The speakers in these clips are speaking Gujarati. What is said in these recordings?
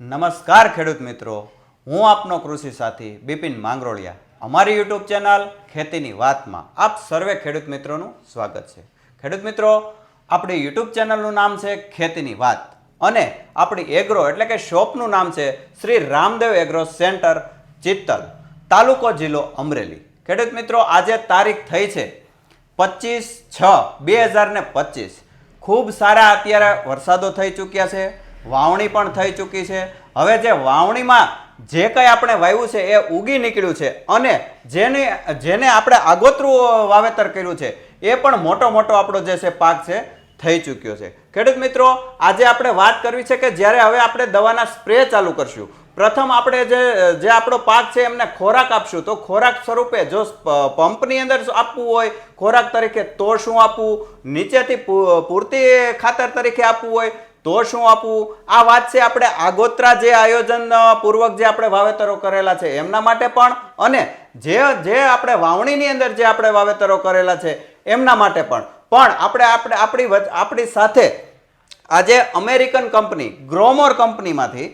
નમસ્કાર ખેડૂત મિત્રો. હું આપનો કૃષિ સાથી બિપિન માંગરોળિયા. અમારી યુટ્યુબ ચેનલ ખેતીની વાતમાં આપ સર્વે ખેડૂત મિત્રોનું સ્વાગત છે. ખેડૂત મિત્રો, આપણી યુટ્યુબ ચેનલનું નામ છે ખેતીની વાત અને આપણી એગ્રો એટલે કે શોપનું નામ છે શ્રી રામદેવ એગ્રો સેન્ટર, ચિત્તલ, તાલુકો જિલ્લો અમરેલી. ખેડૂત મિત્રો, આજે તારીખ થઈ છે પચીસ છ, બે હજાર ને પચીસ. ખૂબ સારા અત્યારે વરસાદો થઈ ચૂક્યા છે. વાવણી પણ થઈ ચૂકી છે. હવે જે વાવણીમાં જે કંઈ આપણે વાવ્યું છે એ ઉગી નીકળ્યું છે અને જેને જેને આપણે આગોતરું વાવેતર કર્યું છે, એ પણ મોટો મોટો આપણો જે છે પાક છે, થઈ ચૂક્યો છે. ખેડૂત મિત્રો, આજે આપણે વાત કરવી છે કે જ્યારે હવે આપણે દવાના સ્પ્રે ચાલુ કરશું, પ્રથમ આપણે જે જે આપણો પાક છે એમને ખોરાક આપશું, તો ખોરાક સ્વરૂપે જો પંપની અંદર આપવું હોય, ખોરાક તરીકે તો શું આપવું, નીચેથી પૂરતી ખાતર તરીકે આપવું હોય તો શું આપવું આ વાત છે આપણે આગોતરા જે આયોજન પૂર્વક જે આપણે વાવેતરો કરેલા છે, એમના માટે પણ અને જે જે આપણે વાવણીની અંદર જે આપણે વાવેતરો કરેલા છે, એમના માટે પણ. પણ આપણે આપણે, આપણી આપણી સાથે આજે અમેરિકન કંપની, ગ્રોમોર કંપનીમાંથી,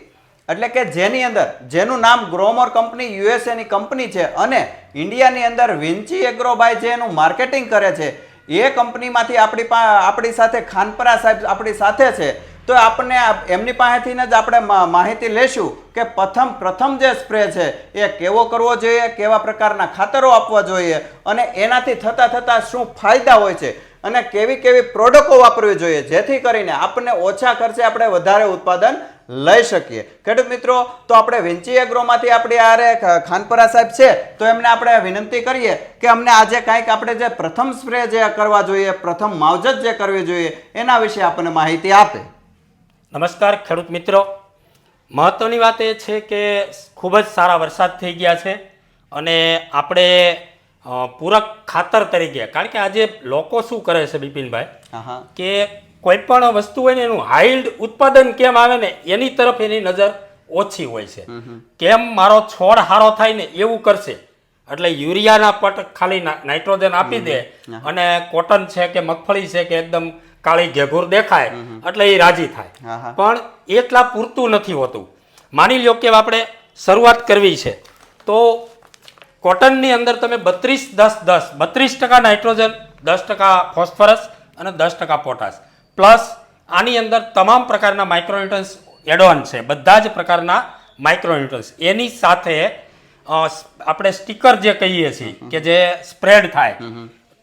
એટલે કે જેની અંદર, જેનું નામ ગ્રોમોર કંપની યુએસએની કંપની છે અને ઇન્ડિયાની અંદર વિન્ચી એગ્રોબાય જે એનું માર્કેટિંગ કરે છે, એ કંપનીમાંથી આપણી આપણી સાથે ખાનપરા સાહેબ આપણી સાથે છે તો આપણને એમની પાસેથી જ આપણે માહિતી લેશું કે પ્રથમ પ્રથમ જે સ્પ્રે છે, એ કેવો કરવો જોઈએ, કેવા પ્રકારના ખાતરો આપવા જોઈએ, અને એનાથી થતાં થતાં શું ફાયદા હોય છે, અને કેવી કેવી પ્રોડક્ટો વાપરવી જોઈએ, જેથી કરીને આપણને ઓછા ખર્ચે આપણે વધારે ઉત્પાદન લઈ શકીએ. ખેડૂત મિત્રો, તો આપણે વિંચી એગ્રોમાંથી આપણી આરે ખાનપરા સાહેબ છે, તો એમને આપણે વિનંતી કરીએ કે અમને આજે કાંઈક આપણે જે પ્રથમ સ્પ્રે જે કરવા જોઈએ, પ્રથમ માવજત જે કરવી જોઈએ, એના વિશે આપણને માહિતી આપે. નમસ્કાર ખેડૂત મિત્રો. મહત્ત્વની વાત એ છે કે ખૂબ જ સારા વરસાદ થઈ ગયા છે અને આપણે પૂરક ખાતર તરીકે કારણ કે આજે લોકો શું કરે છે બિપિનભાઈ? કે કોઈ પણ વસ્તુ હોય ને એનું હાઈલ્ડ ઉત્પાદન કેમ આવે ને એની તરફ એની નજર ઓછી હોય છે. કેમ મારો છોડ હારો થાય ને એવું કરશે. એટલે યુરિયાના પટ ખાલી નાઇટ્રોજન આપી દે અને કોટન છે કે મગફળી છે કે એકદમ કાળી ઘેઘુર દેખાય એટલે એ રાજી થાય. પણ એટલા પૂરતું નથી હોતું. માની લ્યો કે આપણે શરૂઆત કરવી છે તો કોટનની અંદર તમે બત્રીસ દસ દસ બત્રીસ ટકા નાઇટ્રોજન દસ ટકા ફોસ્ફરસ અને દસ ટકા પોટાશ. પ્લસ આની અંદર તમામ પ્રકારના માઇક્રોન્યુટ્રન્સ એડોન છે બધા જ પ્રકારના માઇક્રોન્યુટ્રન્સ એની સાથે આપણે સ્ટીકર જે કહીએ છીએ કે જે સ્પ્રેડ થાય.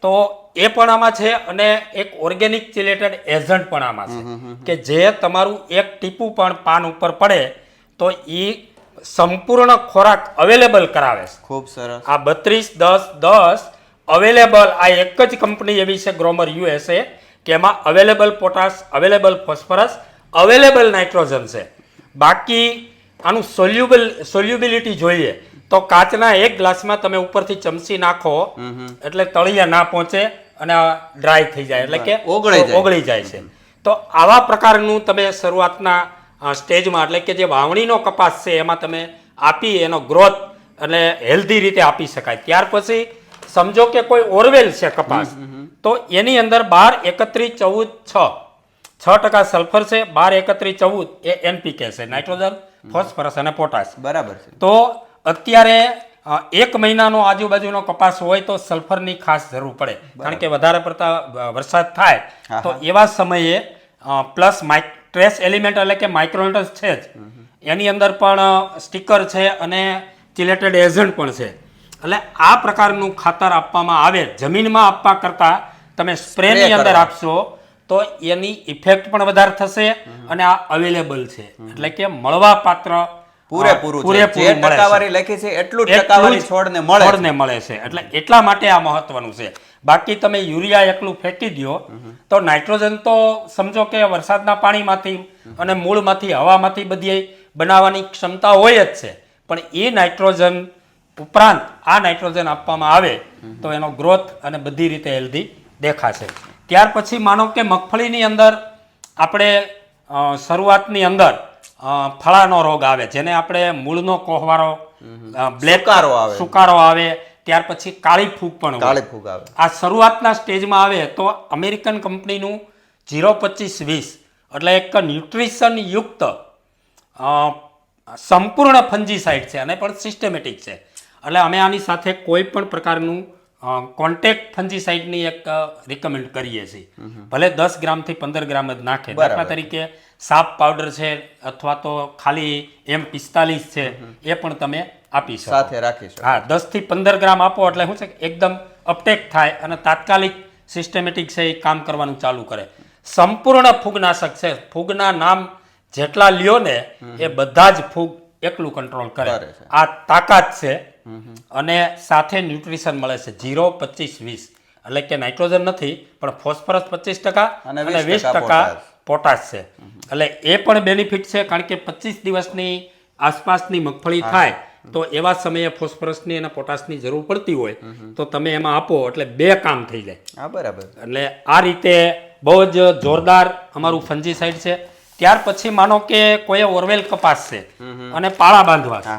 તો એ પણ આમાં છે અને એક ઓર્ગેનિક ચિલેટેડ એજન્ટ પણ આમાં છે. કે જે તમારું એક ટીપું પણ પાન ઉપર પડે તો એ સંપૂર્ણ ખોરાક અવેલેબલ કરાવે છે. ખૂબ સરસ. આ બત્રીસ દસ દસ અવેલેબલ આ એક જ કંપની એવી છે ગ્રોમર યુએસએ કે એમાં available potash available phosphorus available nitrogen છે. બાકી આનું સોલ્યુબલ સોલ્યુબિલિટી જોઈએ. તો કાચના એક ગ્લાસમાં તમે ઉપરથી ચમચી નાખો એટલે તળિયા ના પહોંચે અને ડ્રાય થઈ જાય એટલે કે ઓગળી જાય. ઓગળી જાય છે. તો આવા પ્રકારનું તમે શરૂઆતના સ્ટેજમાં એટલે કે જે વાવણીનો કપાસ છે એમાં તમે આપી એનો ગ્રોથ અને હેલ્ધી રીતે આપી શકાય. ત્યાર પછી સમજો કે કોઈ ઓરવેલ છે કપાસ તો એની અંદર બાર એકત્રીસ ચૌદ છ. છ ટકા સલ્ફર છે બાર એકત્રીસ ચૌદ એ એનપીકે છે નાઇટ્રોજન ફોસ્ફરસ અને પોટાશ બરાબર છે. તો અત્યારે એક મહિનાનો આજુબાજુનો કપાસ હોય તો સલ્ફરની ખાસ જરૂર પડે. કારણ કે વધારે પડતા વરસાદ થાય તો એવા સમયે પ્લસ માઇક ટ્રેસ એલિમેન્ટ એટલે કે માઇક્રોન્યુટ્રન્સ છે જ. એની અંદર પણ સ્ટીકર છે અને ચિલેટેડ એજન્ટ પણ છે. એટલે આ પ્રકારનું ખાતર આપવામાં આવે જમીનમાં આપવા કરતાં તમે સ્પ્રેની અંદર આપશો તો એની ઇફેક્ટ પણ વધારે થશે અને આ અવેલેબલ છે. એટલે કે મળવા પાત્ર પૂરેપૂરું પૂરેપૂરું જે મળે છે. ટકાવારી લખી છે એટલું જ ટકાવારી છોડને મળે છે. છોડને મળે છે. એટલે એટલા માટે આ મહત્વનું છે. બાકી તમે યુરિયા એકલું ફેંકી દ્યો તો નાઇટ્રોજન તો સમજો કે વરસાદના પાણીમાંથી અને મૂળમાંથી હવામાંથી બધી બનાવવાની ક્ષમતા હોય જ છે. પણ એ નાઇટ્રોજન ઉપરાંત આ નાઇટ્રોજન આપવામાં આવે તો એનો ગ્રોથ અને બધી રીતે હેલ્ધી દેખાશે. ત્યાર પછી માનો કે મગફળીની અંદર આપણે શરૂઆતની અંદર ફળાનો રોગ આવે જેને આપણે મૂળનો કોહવારો બ્લેકારો સુકારો આવે. સુકારો આવે ત્યાર પછી કાળી ફૂગ પણ કાળી ફૂગ આવે. આ શરૂઆતના સ્ટેજમાં આવે તો અમેરિકન કંપનીનું જીરો પચીસ વીસ એટલે એક ન્યુટ્રિશન યુક્ત સંપૂર્ણ ફંજીસાઇડ છે અને પણ સિસ્ટમેટિક છે. એટલે અમે આની સાથે કોઈ પણ પ્રકારનું કોન્ટેક્ટ ફંજીસાઇડની એક રિકમેન્ડ કરીએ છીએ. ભલે દસ ગ્રામથી પંદર ગ્રામ જ નાખે. દાખલા તરીકે સાપ પાવડર છે અથવા તો ખાલી એમ પિસ્તાલીસ છે એ પણ તમે આપી શકો. સાથે રાખી શકો. હા દસથી પંદર ગ્રામ આપો એટલે શું છે એકદમ અપટેક થાય અને તાત્કાલિક સિસ્ટમેટિક છે એ કામ કરવાનું ચાલુ કરે. સંપૂર્ણ ફૂગનાશક છે. ફૂગના નામ જેટલા લ્યો ને એ બધા જ ફૂગ એકલું કંટ્રોલ કરે. આ તાકાત છે અને સાથે ન્યુટ્રિશન મળે છે. જીરો પચીસ વીસ. એટલે કે નાઇટ્રોજન નથી પણ ફોસ્ફરસ પચીસ ટકા અને અને 20% વીસ ટકા પોટાશ છે. એટલે એ પણ બેનિફિટ છે કારણ કે પચીસ દિવસની આસપાસની મગફળી થાય તો એવા સમયે ફોસ્ફરસની અને પોટાશની જરૂર પડતી હોય તો તમે એમાં આપો એટલે બે કામ થઈ જાય. હા બરાબર. એટલે આ રીતે બહુ જ જોરદાર અમારું ફંજીસાઇડ છે. ત્યાર પછી માનો કે કોઈ ઓરવેલ કપાસ છે અને પાળા બાંધવા છે.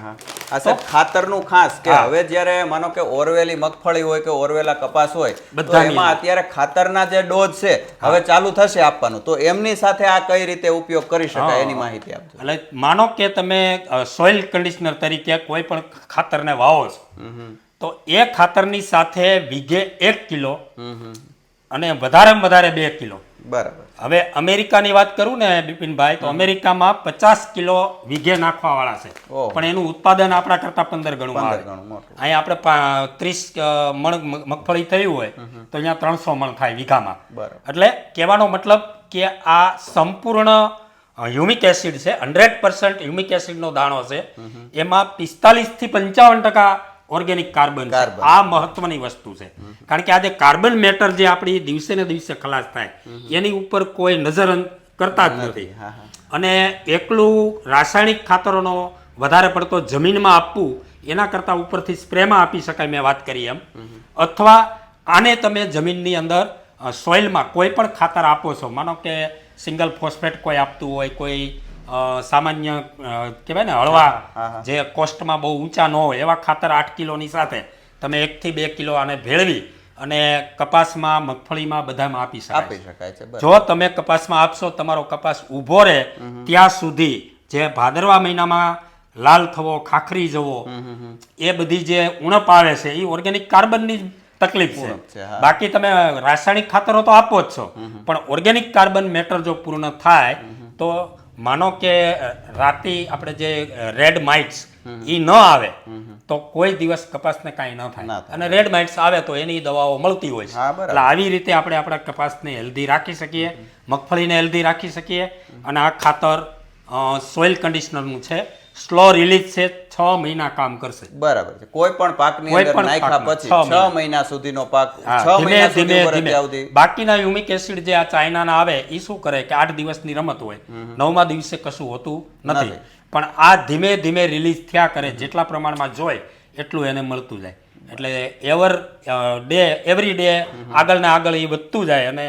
ખાતરનું ખાસ કે હવે જ્યારે માનો કે ઓરવેલી મગફળી હોય કે ઓરવેલા કપાસ હોય તો એમાં અત્યારે ખાતરના જે ડોઝ છે હવે ચાલુ થશે આપવાનું. તો એમની સાથે આ કઈ રીતે ઉપયોગ કરી શકાય એની માહિતી આપજો. એટલે માનો કે તમે સોઇલ કન્ડિશનર તરીકે કોઈ પણ ખાતરને વાવો છો તો એ ખાતરની સાથે વીઘે એક કિલો અને વધારેમાં વધારે બે કિલો. બરાબર. હવે અમેરિકાની વાત કરું ને બિપિનભાઈ તો અમેરિકામાં પચાસ કિલો વીઘે નાખવા વાળા છે. પણ એનું ઉત્પાદન આપણા કરતા પંદર ગણું અહીંયા આપણે ત્રીસ મણ મગફળી થયું હોય તો અહીંયા ત્રણસો મણ થાય વીઘામાં. બરાબર. એટલે કહેવાનો મતલબ કે આ સંપૂર્ણ હ્યુમિક એસિડ છે હંડ્રેડ પર્સન્ટ હ્યુમિક એસિડનો દાણો છે. એમાં પિસ્તાલીસથી પંચાવન ટકા ઓર્ગેનિક કાર્બન આ મહત્વની વસ્તુ છે. કારણ કે આજે કાર્બન મેટર જે આપણી દિવસે ને દિવસે ખલાસ થાય એની ઉપર કોઈ નજર કરતા જ નથી. અને એકલું રાસાયણિક ખાતરોનો વધારે પડતો જમીનમાં આપવું એના કરતાં ઉપરથી સ્પ્રેમાં આપી શકાય મેં વાત કરી એમ. અથવા આને તમે જમીનની અંદર સોઇલમાં કોઈ પણ ખાતર આપો છો. માનો કે સિંગલ ફોસ્ફેટ કોઈ આપતું હોય કોઈ સામાન્ય કહેવાય ને હળવા જે કોસ્ટમાં બહુ ઊંચા ન હોય એવા ખાતર આઠ કિલોની સાથે તમે એકથી બે કિલો આને ભેળવી અને કપાસમાં મગફળીમાં બધામાં આપી શકાય આપી શકાય છે જો તમે કપાસમાં આપશો તમારો કપાસ ઊભો રહે ત્યાં સુધી જે ભાદરવા મહિનામાં લાલ થવો ખાખરી જવો એ બધી જે ઉણપ આવે છે એ ઓર્ગેનિક કાર્બનની તકલીફ છે. બાકી તમે રાસાયણિક ખાતરો તો આપો જ છો. પણ ઓર્ગેનિક કાર્બન મેટર જો પૂર્ણ થાય તો માનો કે રાતી આપણે જે રેડ માઇટ્સ એ ન આવે તો કોઈ દિવસ કપાસને કાંઈ ન થાય. અને રેડ માઇટ્સ આવે તો એની દવાઓ મળતી હોય છે. એટલે આવી રીતે આપણે આપણા કપાસને હેલ્ધી રાખી શકીએ મગફળીને હેલ્ધી રાખી શકીએ અને આ ખાતર સોઇલ કન્ડિશનરનું છે. સ્લો રિલીઝ છે છ મહિના કામ કરશે. બરાબર છે. કોઈ પણ પાકની અંદર પણ નાખ્યા પછી છ મહિના. સુધીનો પાક છ મહિના સુધી બાકીના યુમિક એસિડ જે આ ચાઇનાના આવે એ શું કરે કે આઠ દિવસની રમત હોય. નવમા દિવસે કશું હોતું નથી. નથી. પણ આ ધીમે ધીમે રિલીઝ થયા કરે જેટલા પ્રમાણમાં જોય એટલું એને મળતું જાય. એટલે એવર ડે એવરી ડે આગળ ને આગળ એ વધતું જાય અને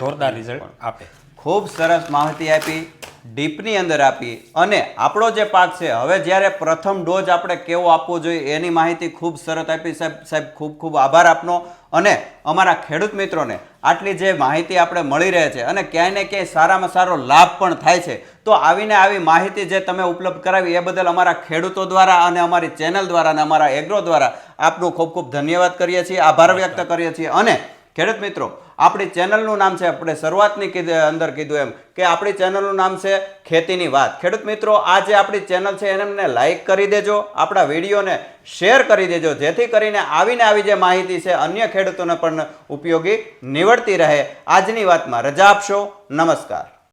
જોરદાર રિઝલ્ટ આપે. ખૂબ સરસ માહિતી આપી. ડીપની અંદર આપી. અને આપણો જે પાક છે હવે જ્યારે પ્રથમ ડોઝ આપણે કેવો આપવો જોઈએ એની માહિતી ખૂબ સરસ આપી. સાહેબ સાહેબ ખૂબ ખૂબ આભાર આપનો. અને અમારા ખેડૂત મિત્રોને આટલી જે માહિતી આપણે મળી રહે છે અને ક્યાંય ને ક્યાંય સારામાં સારો લાભ પણ થાય છે તો આવીને આવી માહિતી જે તમે ઉપલબ્ધ કરાવી એ બદલ અમારા ખેડૂતો દ્વારા અને અમારી ચેનલ દ્વારા અને અમારા એગ્રો દ્વારા આપનું ખૂબ ખૂબ ધન્યવાદ કરીએ છીએ. આભાર વ્યક્ત કરીએ છીએ. અને ખેડૂત મિત્રો આપણી ચેનલનું નામ છે, આપણે શરૂઆતની કીધું અંદર કીધું એમ કે આપણી ચેનલનું નામ છે ખેતીની વાત. ખેડૂત મિત્રો આ જે આપણી ચેનલ છે, એને લાઇક કરી દેજો, આપણા વિડીયોને શેર કરી દેજો, જેથી કરીને આવીને આવી જે માહિતી છે, અન્ય ખેડૂતોને પણ ઉપયોગી નીવડતી રહે. આજની વાતમાં રજા આપશો. નમસ્કાર.